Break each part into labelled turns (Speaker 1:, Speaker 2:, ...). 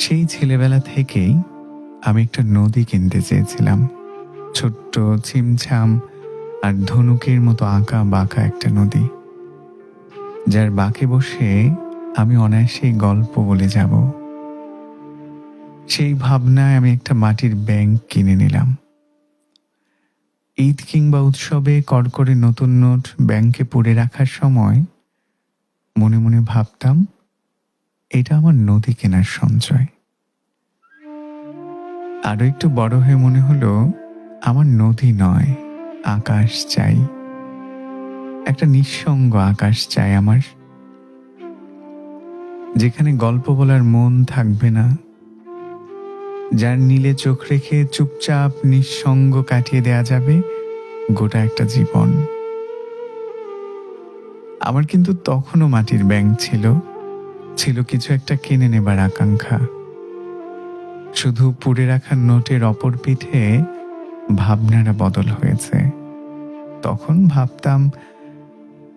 Speaker 1: সেই ছেলেবেলা থেকেই আমি একটা নদী কিনতে চেয়েছিলাম। ছোট্ট ছিমছাম আর ধনুকের মতো আঁকা বাঁকা একটা নদী, যার বাঁকে বসে আমি অনায়াসেই গল্প বলে যাব। সেই ভাবনায় আমি একটা মাটির ব্যাংক কিনে নিলাম। ঈদ কিংবা উৎসবে কড়কড়ে নতুন নোট ব্যাংকে পড়ে রাখার সময় মনে মনে ভাবতাম এটা আমার নদী কেনার সঞ্চয়। আরও একটু বড় হয়ে মনে হলো, আমার নদী নয়, আকাশ চাই। একটা নিঃসঙ্গ আকাশ চাই আমার। যেখানে গল্প বলার মন থাকবে না। যার নীলে চোখ রেখে চুপচাপ নিঃসঙ্গ কাটিয়ে দেয়া যাবে গোটা একটা জীবন। আমার কিন্তু তখনও মাটির ব্যাংক ছিল। ছিল কিছু একটা কিনে নেবার আকাঙ্ক্ষা। শুধু পুড়ে রাখা নোটের অপর পিঠে ভাবনারা বদল হয়েছে। তখন ভাবতাম,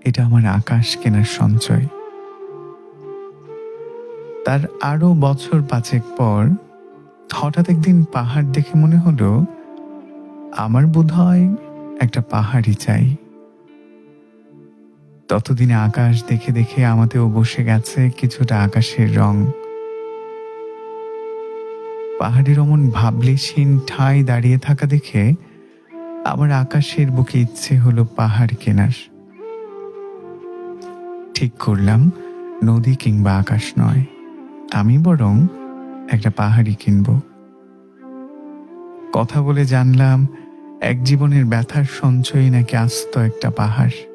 Speaker 1: এটা আমার আকাশ কেনার সঞ্চয়। তার আরও বছর পাঁচেক পর হঠাৎ একদিন পাহাড় দেখে মনে হলো, আমার বোধ হয় একটা পাহাড়ই চাই। ততদিনে আকাশ দেখে দেখে আমাতেও বসে গেছে কিছুটা আকাশের রং। পাহাড়ের অমন ভাবলেশীন ঠাই দাঁড়িয়ে থাকা দেখে আমার আকাশের বুকে ইচ্ছে হলো পাহাড় কেনার। ঠিক করলাম, নদী কিংবা আকাশ নয়, আমি বরং একটা পাহাড়ি কিনব। কথা বলে জানলাম, এক জীবনের ব্যথার সঞ্চয় নাকি আস্ত একটা পাহাড়।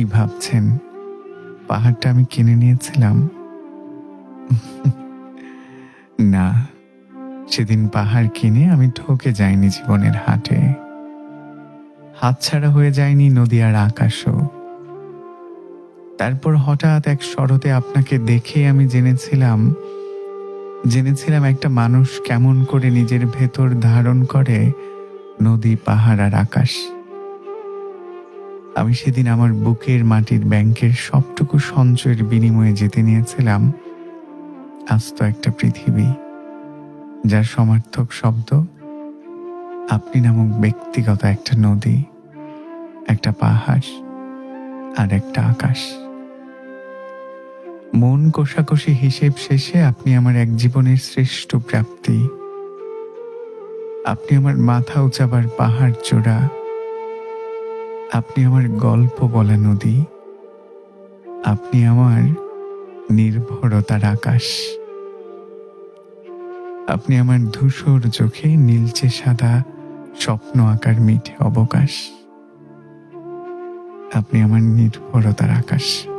Speaker 1: কি ভাবছেন? পাহাড়টা আমি কিনে নিয়েছিলাম। না, সেদিন পাহাড় কিনে আমি ঠকে যাইনি জীবনের হাটে। হাতছাড়া হয়ে যায়নি নদী আর আকাশও। তারপর হঠাৎ এক শরতে আপনাকে দেখে আমি জেনেছিলাম জেনেছিলাম একটা মানুষ কেমন করে নিজের ভেতর ধারণ করে নদী, পাহাড় আর আকাশ। আমি সেদিন আমার বুকের মাটির ব্যাংকের সবটুকু সঞ্চয়ের বিনিময়ে জিতে নিয়েছিলাম। আস্ত একটা পৃথিবী, যার সমার্থক শব্দ আপনি নামক ব্যক্তিগত একটা নদী, একটা পাহাড় আর একটা আকাশ। মন কষাকষি হিসেব শেষে আপনি আমার এক জীবনের শ্রেষ্ঠ প্রাপ্তি। আপনি আমার মাথা উচাবার পাহাড় চূড়া আপনি আমার গল্প বলা নদী। আপনি আমার নির্ভরতার আকাশ। আপনি আমার ধূসর চোখে নীলচে সাদা স্বপ্ন আকার মিঠে অবকাশ। আপনি আমার নির্ভরতার আকাশ।